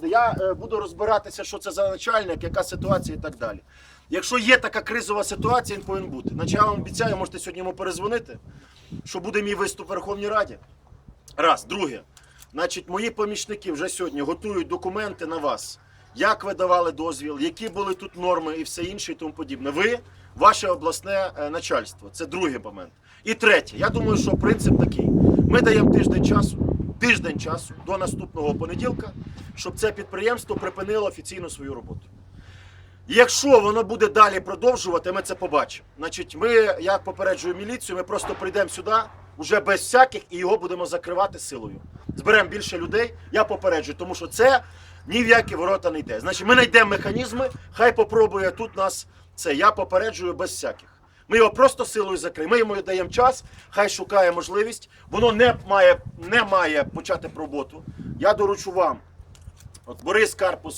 буде. Я е, буду розбиратися, що це за начальник, яка ситуація і так далі. Якщо є така кризова ситуація, він повинен бути. Значить, я вам обіцяю, можете сьогодні йому перезвонити, що буде мій виступ в Верховній Раді. Раз, друге. Значить, мої помічники вже сьогодні готують документи на вас. Як ви давали дозвіл, які були тут норми і все інше і тому подібне. Ви, ваше обласне е, начальство. Це другий момент. І третє, я думаю, що принцип такий: ми даємо тиждень часу, тиждень часу до наступного понеділка, щоб це підприємство припинило офіційно свою роботу. Якщо воно буде далі продовжувати, ми це побачимо. Значить, ми, я попереджую міліцію, ми просто прийдемо сюди вже без всяких і його будемо закривати силою. Зберемо більше людей, я попереджую, тому що це ні в які ворота не йде. Значить, ми знайдемо механізми, хай попробує тут нас це. Я попереджую без всяких. Ми його просто силою закриємо. Ми йому даємо час, хай шукає можливість. Воно не має, не має почати роботу. Я доручу вам. От Борис Карпус.